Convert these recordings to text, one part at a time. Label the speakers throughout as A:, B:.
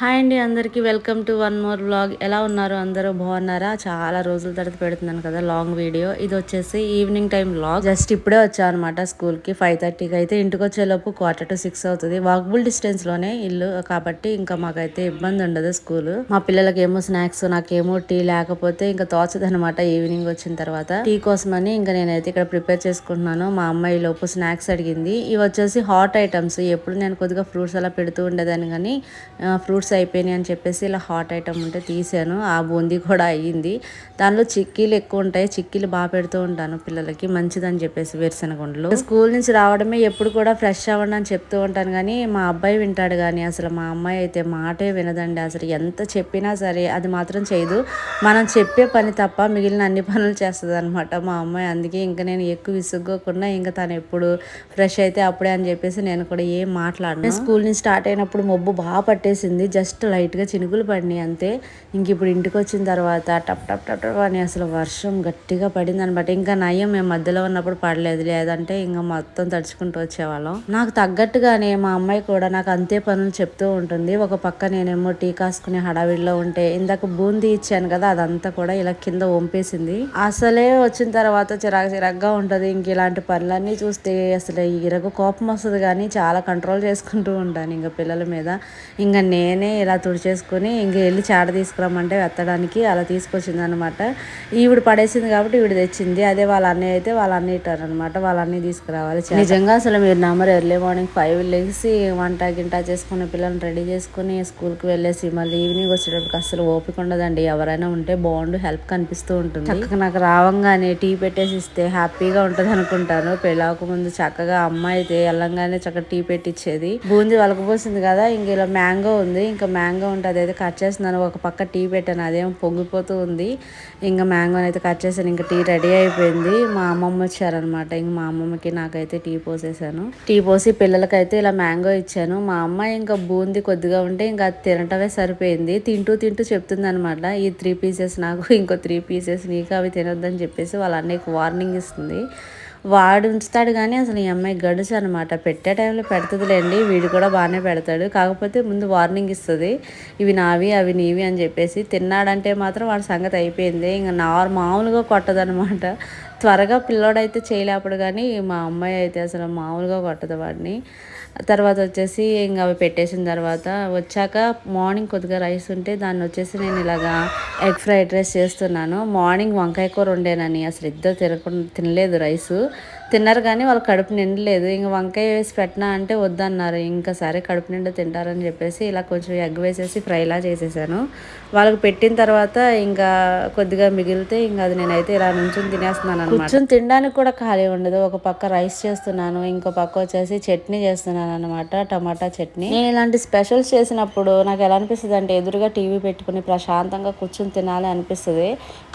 A: Hi అండి అందరికీ welcome to one more blog ఎలా ఉన్నారు? అందరూ బాగున్నారా? చాలా రోజుల తర్వాత పెడుతున్నాను కదా లాంగ్ వీడియో. ఇది వచ్చేసి ఈవినింగ్ టైం లాగ్ జస్ట్ ఇప్పుడే వచ్చా అనమాట స్కూల్కి. ఫైవ్ థర్టీకి అయితే ఇంటికి వచ్చేలోపు క్వార్టర్ టు సిక్స్ అవుతుంది. వాకబుల్ డిస్టెన్స్లోనే ఇల్లు కాబట్టి ఇంకా మాకైతే ఇబ్బంది ఉండదు స్కూల్. మా పిల్లలకి ఏమో స్నాక్స్ నాకేమో టీ లేకపోతే ఇంకా తోచదనమాట ఈవినింగ్ వచ్చిన తర్వాత. టీ కోసమని ఇంకా నేనైతే ఇక్కడ ప్రిపేర్ చేసుకుంటున్నాను. మా అమ్మాయి లోపు స్నాక్స్ అడిగింది. ఇవి వచ్చేసి హాట్ ఐటమ్స్. ఎప్పుడు నేను కొద్దిగా ఫ్రూట్స్ అలా పెడుతూ ఉండేదాన్ని కానీ ఫ్రూట్స్ అయిపోయినాయి అని చెప్పేసి ఇలా హాట్ ఐటమ్ ఉంటే తీసాను. ఆ బూందీ కూడా అయ్యింది. దానిలో చిక్కీలు ఎక్కువ ఉంటాయి. చిక్కీలు బాగా పెడుతూ ఉంటాను పిల్లలకి. మంచిదని చెప్పేసి వేరుశనగుండలు స్కూల్ నుంచి రావడమే ఎప్పుడు కూడా ఫ్రెష్ అవ్వండి అని చెప్తూ ఉంటాను. కానీ మా అబ్బాయి వింటాడు కానీ అసలు మా అమ్మాయి అయితే మాటే వినదండి. అసలు ఎంత చెప్పినా సరే అది మాత్రం చేయదు. మనం చెప్పే పని తప్ప మిగిలిన అన్ని పనులు చేస్తుంది అనమాట మా అమ్మాయి. అందుకే ఇంకా నేను ఎక్కువ విసుగ్గోకుండా ఇంకా తను ఎప్పుడు ఫ్రెష్ అయితే అప్పుడే అని చెప్పేసి నేను కూడా ఏం మాట్లాడను. స్కూల్ నుంచి స్టార్ట్ అయినప్పుడు మబ్బు బాగా పట్టేసింది. జస్ట్ లైట్గా చినుకులు పడినాయి అంతే. ఇంక ఇప్పుడు ఇంటికి వచ్చిన తర్వాత టప్ టప్ టప్ టప్ అని అసలు వర్షం గట్టిగా పడింది అనమాట ఇంకా నయం మేము మధ్యలో ఉన్నప్పుడు పడలేదు. లేదంటే ఇంకా మొత్తం తడుచుకుంటూ వచ్చేవాళ్ళం. నాకు తగ్గట్టుగానే మా అమ్మాయి కూడా నాకు అంతే పనులు చెప్తూ ఉంటుంది. ఒక పక్క నేనేమో టీ కాసుకునే హడావిడిలో ఉంటే ఇందాక బూందీ ఇచ్చాను కదా అదంతా కూడా ఇలా కింద వంపేసింది. అసలే వచ్చిన తర్వాత చిరాకు చిరాగ్గా ఉంటుంది. ఇంక ఇలాంటి పనులన్నీ చూస్తే అసలు ఇరగ కోపం వస్తుంది కానీ చాలా కంట్రోల్ చేసుకుంటూ ఉంటాను ఇంకా పిల్లల మీద. ఇంకా నేను ఇలా తుడిచేసుకొని ఇంక వెళ్ళి చాట తీసుకురమ్మంటే వెత్తడానికి అలా తీసుకొచ్చింది అనమాట ఈవిడ పడేసింది కాబట్టి ఈవిడ తెచ్చింది. అదే వాళ్ళ అన్నయ్య అయితే వాళ్ళ అన్నయ్య ఇట్టారు అనమాట వాళ్ళ అన్నయ్య తీసుకురావాలి నిజంగా అసలు మీరు నెంబర్ ఎర్లీ మార్నింగ్ ఫైవ్ లేచి వంట గింట చేసుకుని పిల్లల్ని రెడీ చేసుకుని స్కూల్కి వెళ్ళేసి మళ్ళీ ఈవినింగ్ వచ్చేటప్పటికి అసలు ఓపిక ఉండదండి. ఎవరైనా ఉంటే బాగుండు హెల్ప్ కనిపిస్తూ ఉంటుంది. చక్కగా నాకు రావంగానే టీ పెట్టేసి ఇస్తే హ్యాపీగా ఉంటుంది అనుకుంటాను. పెళ్ళాక ముందు చక్కగా అమ్మాయి అయితే వెళ్ళంగానే చక్కగా టీ పెట్టించేది బూందీ వలకపోసింది కదా ఇంక ఇలా మ్యాంగో ఉంది. ఇంకా మ్యాంగో ఉంటే అదైతే కట్ చేస్తున్నాను. ఒక పక్క టీ పెట్టాను అదేమో పొంగిపోతూ ఉంది. ఇంకా మ్యాంగోని అయితే కట్ చేశాను ఇంకా టీ రెడీ అయిపోయింది. మా అమ్మమ్మ వచ్చారనమాట ఇంక మా అమ్మమ్మకి నాకైతే టీ పోసేసాను. టీ పోసి పిల్లలకైతే ఇలా మ్యాంగో ఇచ్చాను. మా అమ్మ ఇంకా బూంది కొద్దిగా ఉంటే ఇంకా అది తినటమే సరిపోయింది. తింటూ తింటూ చెప్తుంది అనమాట ఈ త్రీ పీసెస్ నాకు ఇంకో త్రీ పీసెస్ నీకు అవి తినొద్దని చెప్పేసి వాళ్ళ అన్నయ్యకు వార్నింగ్ ఇస్తుంది. వాడు ఉంచుతాడు కానీ అసలు ఈ అమ్మాయి గడుచు అనమాట పెట్టే టైంలో పెడుతుందిలేండి వీడు కూడా బాగానే పెడతాడు. కాకపోతే ముందు వార్నింగ్ ఇస్తుంది ఇవి నావి అవి నీవి అని చెప్పేసి. తిన్నాడంటే మాత్రం వాడి సంగతి అయిపోయింది. ఇంకా నా మామూలుగా కొట్టదనమాట త్వరగా పిల్లోడైతే చేయలేప్పుడు కానీ మా అమ్మాయి అయితే అసలు మామూలుగా కొట్టదు వాడిని. తర్వాత వచ్చేసి ఇంకా అవి పెట్టేసిన తర్వాత వచ్చాక మార్నింగ్ కొద్దిగా రైస్ ఉంటే దాన్ని వచ్చేసి నేను ఇలాగా ఎగ్ ఫ్రైడ్ రైస్ చేస్తున్నాను. మార్నింగ్ వంకాయ కూర ఉండేనని అసలు ఇద్దరు తినకుండా తినలేదు రైసు తిన్నారు కానీ వాళ్ళు కడుపు నిండలేదు. ఇంక వంకాయ వేసి పెట్టినా అంటే వద్దన్నారు. ఇంకా సరే కడుపు నిండా తింటారని చెప్పేసి ఇలా కొంచెం ఎగ్ వేసేసి ఫ్రైలా చేసేసాను. వాళ్ళకి పెట్టిన తర్వాత ఇంకా కొద్దిగా మిగిలితే ఇంకా అది నేనైతే ఇలా నుంచి తినేస్తున్నాను కూర్చొని తినడానికి కూడా ఖాళీ ఉండదు. ఒక పక్క రైస్ చేస్తున్నాను ఇంకో పక్క వచ్చేసి చట్నీ చేస్తున్నాను అనమాట టమాటా చట్నీ. నేను ఇలాంటి స్పెషల్స్ చేసినప్పుడు నాకు ఎలా అనిపిస్తుంది అంటే ఎదురుగా టీవీ పెట్టుకుని ప్రశాంతంగా కూర్చొని తినాలి అనిపిస్తుంది.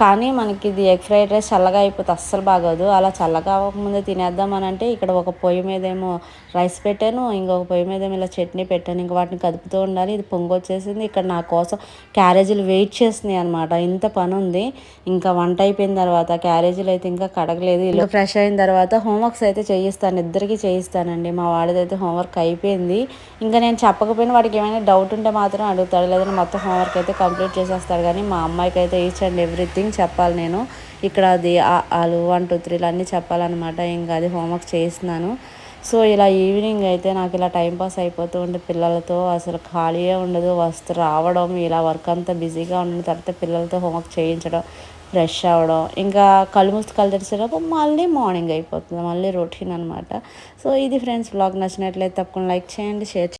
A: కానీ మనకి ఇది ఎగ్ ఫ్రైడ్ రైస్ చల్లగా అయిపోతే అస్సలు బాగోదు. అలా చల్లగా అవ్వకముందే తినేద్దామని అంటే ఇక్కడ ఒక పొయ్యి మీద ఏమో రైస్ పెట్టాను ఇంకొక పొయ్యి మీద ఇలా చట్నీ పెట్టాను. ఇంకా వాటిని కదుపుతూ ఉండాలి. ఇది పొంగు వచ్చేసింది. ఇక్కడ నా కోసం క్యారేజీలు వెయిట్ చేస్తున్నాయి అనమాట ఇంత పని ఉంది ఇంకా వంట అయిపోయిన తర్వాత క్యారేజీలు అయితే ఇంకా కడగలేదు. ఇల్లు ఫ్రెష్ అయిన తర్వాత హోంవర్క్స్ అయితే చేయిస్తాను. ఇద్దరికి చేయిస్తానండి. మా వాడిదైతే హోంవర్క్ అయిపోయింది. ఇంకా నేను చెప్పకపోయినా వాడికి ఏమైనా డౌట్ ఉంటే మాత్రం అడుగుతాడు. లేదంటే మొత్తం హోంవర్క్ అయితే కంప్లీట్ చేసేస్తాడు. కానీ మా అమ్మాయికి అయితే ఈచ్ అండ్ ఎవ్రీథింగ్ చెప్పాలి నేను. ఇక్కడ అది ఆలు వన్ టూ త్రీలు అన్నీ చెప్పాలన్నమాట. ఇంకా అది హోంవర్క్ చేస్తున్నాను సో ఇలా ఈవినింగ్ అయితే నాకు ఇలా టైంపాస్ అయిపోతూ ఉండే పిల్లలతో అసలు ఖాళీయే ఉండదు. వస్తు రావడం ఇలా వర్క్ అంతా బిజీగా ఉన్న తర్వాత పిల్లలతో హోంవర్క్ చేయించడం. ఫ్రెష్ అవ్వడం. ఇంకా కళ్ళు మూసి కళ్ళు తెరిచేటప్పుడు మళ్ళీ మార్నింగ్ అయిపోతుంది. మళ్ళీ రొటీన్ అనమాట సో ఇది ఫ్రెండ్స్ బ్లాగ్ నచ్చినట్లయితే తప్పకుండా లైక్ చేయండి షేర్